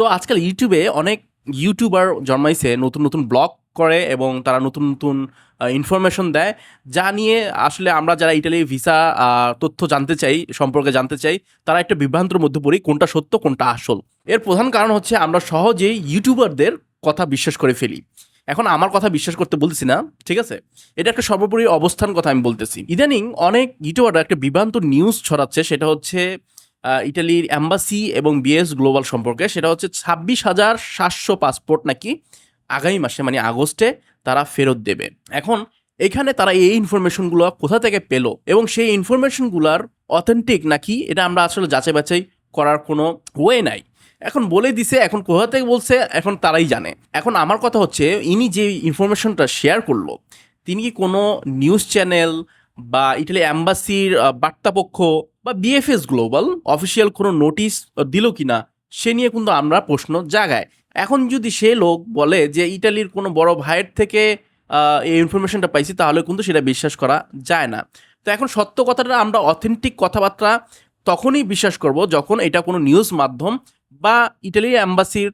তো আজকাল ইউটিউবে অনেক ইউটিউবার জন্মাইছে, নতুন নতুন ব্লগ করে এবং তারা নতুন নতুন ইনফরমেশন দেয়, যা নিয়ে আসলে আমরা যারা ইটালির ভিসা তথ্য জানতে চাই, সম্পর্কে জানতে চাই, তারা একটা বিভ্রান্তর মধ্যে পড়ি, কোনটা সত্য, কোনটা আসল। এর প্রধান কারণ হচ্ছে আমরা সহজেই ইউটিউবারদের কথা বিশ্বাস করে ফেলি। এখন আমার কথা বিশ্বাস করতে বলতেছি না, ঠিক আছে? এটা একটা সর্বোপরি অবস্থান কথা আমি বলতেছি। ইদানিং অনেক ইউটিউবাররা একটা বিভ্রান্ত নিউজ ছড়াচ্ছে, সেটা হচ্ছে ইটালির অ্যাম্বাসি এবং বিএস গ্লোবাল সম্পর্কে, সেটা হচ্ছে ছাব্বিশ হাজার সাতশো পাসপোর্ট নাকি আগামী মাসে মানে আগস্টে তারা ফেরত দেবে। এখন এখানে তারা এই ইনফরমেশনগুলো কোথা থেকে পেল এবং সেই ইনফরমেশনগুলোর অথেন্টিক নাকি, এটা আমরা আসলে যাচাই বাছাই করার কোনো ওয়ে নাই। এখন বলে দিছে, এখন কোথা থেকে বলছে, এখন তারাই জানে। এখন আমার কথা হচ্ছে, ইনি যে ইনফরমেশনটা শেয়ার করল, তিনি কি কোনো নিউজ চ্যানেল বা ইটালি অ্যাম্বাসির বার্তাপক্ষ বা বিএফএস গ্লোবাল অফিসিয়াল কোনো নোটিশ দিল কিনা, সে নিয়ে কিন্তু আমরা প্রশ্ন জাগায় এখন যদি সে লোক বলে যে ইটালির কোনো বড় ভাইয়ের থেকে এই ইনফরমেশনটা পাইছি, তাহলে কিন্তু সেটা বিশ্বাস করা যায় না। তো এখন সত্য কথাটা আমরা অথেন্টিক কথাবার্তা তখনই বিশ্বাস করব যখন এটা কোনো নিউজ মাধ্যম বা ইটালির অ্যাম্বাসির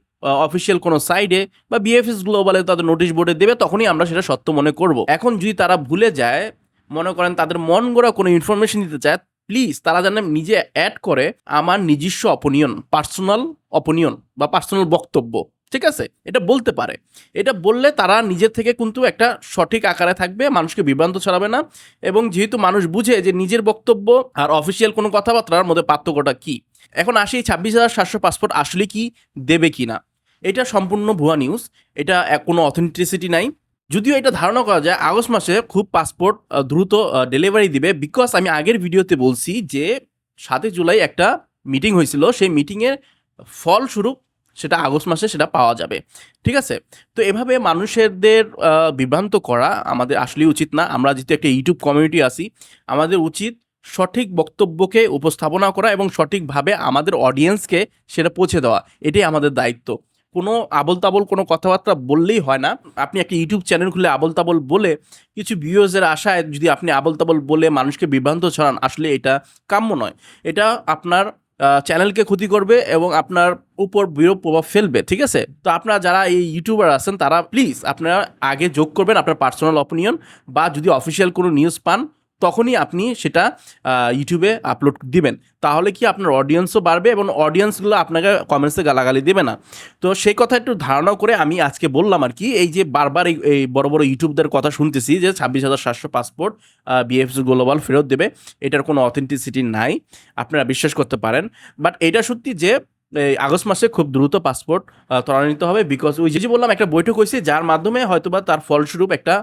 অফিসিয়াল কোনো সাইডে বা বিএফএস গ্লোবালে তাদের নোটিশ বোর্ডে দেবে, তখনই আমরা সেটা সত্য মনে করব। এখন যদি তারা ভুলে যায় মনে করেন তাদের মন গড়া কোনো ইনফরমেশন দিতে চায় প্লিজ তারা যেন নিজে অ্যাড করে আমার নিজস্ব অপনিয়ন পার্সোনাল অপনিয়ন বা পার্সোনাল বক্তব্য, ঠিক আছে? এটা বলতে পারে। এটা বললে তারা নিজের থেকে কিন্তু একটা সঠিক আকারে থাকবে, মানুষকে বিভ্রান্ত ছড়াবে না এবং যেহেতু মানুষ বুঝে যে নিজের বক্তব্য আর অফিসিয়াল কোনো কথাবার্তার মধ্যে পার্থক্যটা কি। এখন আসি, ছাব্বিশ হাজার সাতশো পাসপোর্ট আসলে কি, দেবে কি না এটা সম্পূর্ণ ভুয়া নিউজ এটা কোনো অথেন্টিসিটি নাই। যদিও এটা ধারণা করা যায় আগস্ট মাসে খুব পাসপোর্ট দ্রুত ডেলিভারি দিবে। বিকজ আমি আগের ভিডিওতে বলছি যে সাতই জুলাই একটা মিটিং হয়েছিল। সেই মিটিংয়ের ফলস্বরূপ সেটা আগস্ট মাসে সেটা পাওয়া যাবে। ঠিক আছে? তো এভাবে মানুষেরদের বিভ্রান্ত করা আমাদের আসলেই উচিত না। আমরা যেহেতু একটা ইউটিউব কমিউনিটি আছি, আমাদের উচিত সঠিক বক্তব্যকে উপস্থাপনা করা এবং সঠিকভাবে আমাদের অডিয়েন্সকে সেটা পৌঁছে দেওয়া। এটাই আমাদের দায়িত্ব। কোনো আবল তাবল কোনো কথাবার্তা বললেই হয় না। আপনি একটা ইউটিউব চ্যানেল খুলে আবল তাবল বলে কিছু ভিউয়ার্সের আশায় যদি আপনি আবল তাবল বলে মানুষকে বিভ্রান্ত ছড়ান, আসলে এটা কাম্য নয়। এটা আপনার চ্যানেলকে ক্ষতি করবে এবং আপনার উপর বিরূপ প্রভাব ফেলবে, ঠিক আছে? তো আপনারা যারা এই ইউটিউবার আছেন, তারা প্লিজ আপনারা আগে যোগ করবেন আপনার পার্সোনাল অপিনিয়ন বা যদি অফিসিয়াল কোনো নিউজ পান তখনই আপনি সেটা ইউটিউবে আপলোড দিবেন। তাহলে কি আপনার অডিয়েন্সও বাড়বে এবং অডিয়েন্সগুলো আপনাকে কমেন্টসে গালাগালি দেবে না। তো সেই কথা একটু ধারণা করে আমি আজকে বললাম আর কি, এই যে বারবার এই বড় বড় ইউটিউবদের কথা শুনতেছি যে ছাব্বিশ হাজার সাতশো পাসপোর্ট বিএফসি গ্লোবাল ফেরত দেবে। এটার কোনো অথেন্টিসিটি নাই, আপনারা বিশ্বাস করতে পারেন। বাট এটা সত্যি যে আগস্ট মাসে খুব দ্রুত পাসপোর্ট ত্বরান্বিত হবে বিকজ ওই যে বললাম, একটা বৈঠক হয়েছে, যার মাধ্যমে হয়তোবা তার ফলস্বরূপ একটা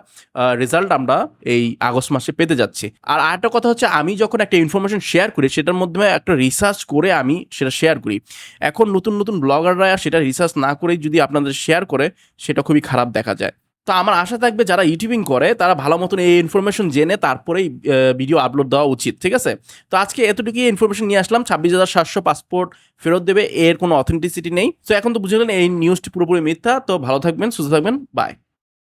রেজাল্ট আমরা এই আগস্ট মাসে পেতে যাচ্ছি। আর আরেকটা কথা হচ্ছে, আমি যখন একটা ইনফরমেশন শেয়ার করি, সেটার মাধ্যমে একটা রিসার্চ করে আমি সেটা শেয়ার করি। এখন নতুন নতুন ব্লগাররা সেটা রিসার্চ না করেই যদি আপনাদের শেয়ার করে, সেটা খুবই খারাপ দেখা যায়। তো আমার আশা থাকবে যারা ইউটিউবিং করে, তারা ভালো মতন এই ইনফরমেশন জেনে তারপরেই ভিডিও আপলোড দেওয়া উচিত, ঠিক আছে? তো আজকে এতটুকুই ইনফরমেশন নিয়ে আসলাম। ছাব্বিশ হাজার সাতশো পাসপোর্ট ফেরত দেবে, এর কোনো অথেন্টিসিটি নেই। তো এখন তো বুঝে গেলেন, এই নিউজটি পুরোপুরি মিথ্যা, তো ভালো থাকবেন, সুস্থ থাকবেন বাই